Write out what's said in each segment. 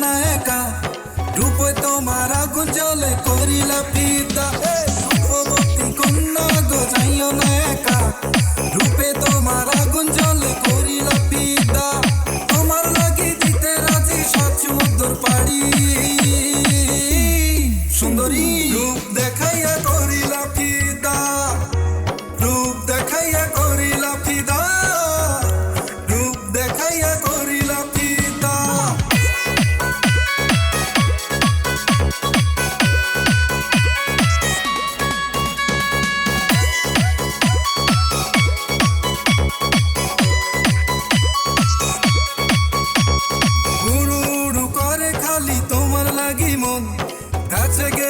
না একা রূপে তোমার আগুন জলে করিলা পিতা রূপবতী কন্যা গো, যাইও না একা রূপে তোমার আগুন জলে করিলা পিতা তোমার লাগি দিতে রাজি সাত সমুদ্র পাড়ি। সুন্দরী, রূপ দেখাইয়া করিলা পিতা রূপ দেখাইয়া করিলা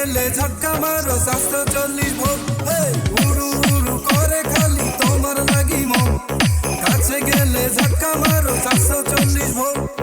গেলে ঝটকা মারো, স্বাস্থ্য চল্লিশ ভোগ। উড়ু উড়ু করে খালি তোমার লাগি মন। কাছে গেলে ঝটকা মারো, স্বাস্থ্য চল্লিশ ভোট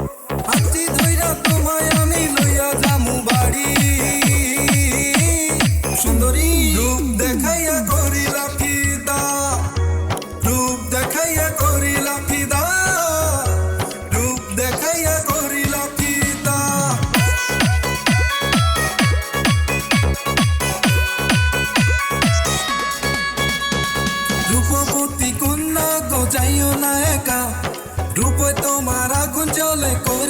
যাইও না একা রূপে তোমার আগুন চলে করিলা